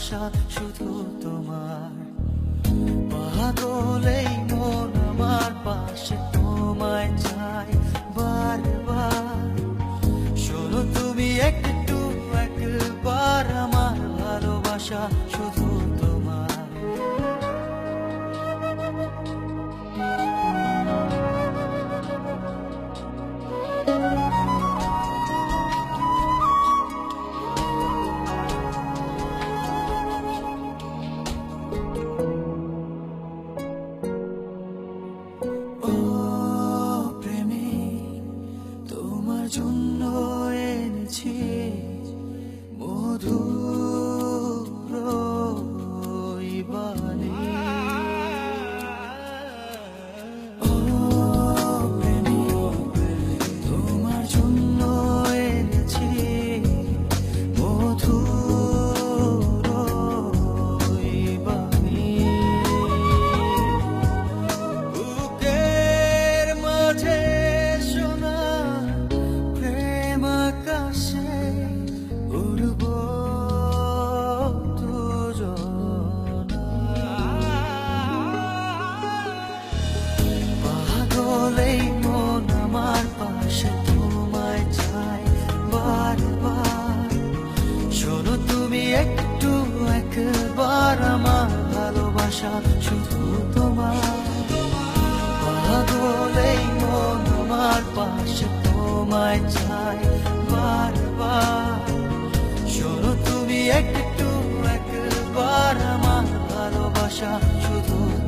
ভালোবাসা শুধু তোমার। পাগলেই মন আমার পাশে। আমার ভালোবাসা শুধু তোমার। পাগলেই মন আমার পাশে তোমায় চাই বারবার। শোনো তুমি একটু, একবার আমার ভালোবাসা শুধু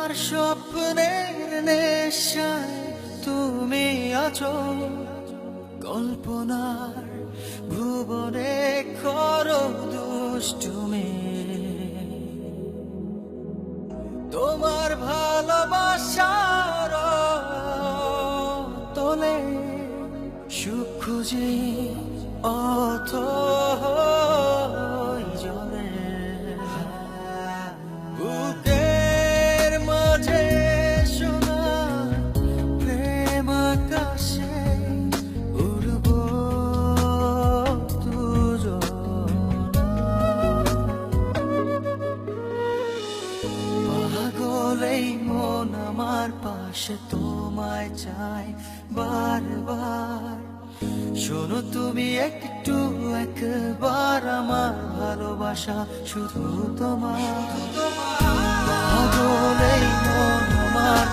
আমার স্বপ্নের নেশায় তুমি আছো। কল্পনার ভুবনে খর দুষ্টুমি। তোমার ভালোবাসার তোলে সুখ খুঁজে অথ মন আমার পাশে তোমায় চাই বারবার। শোনো তুমি একটু একবার আমার ভালোবাসা শুধু তোমার। মন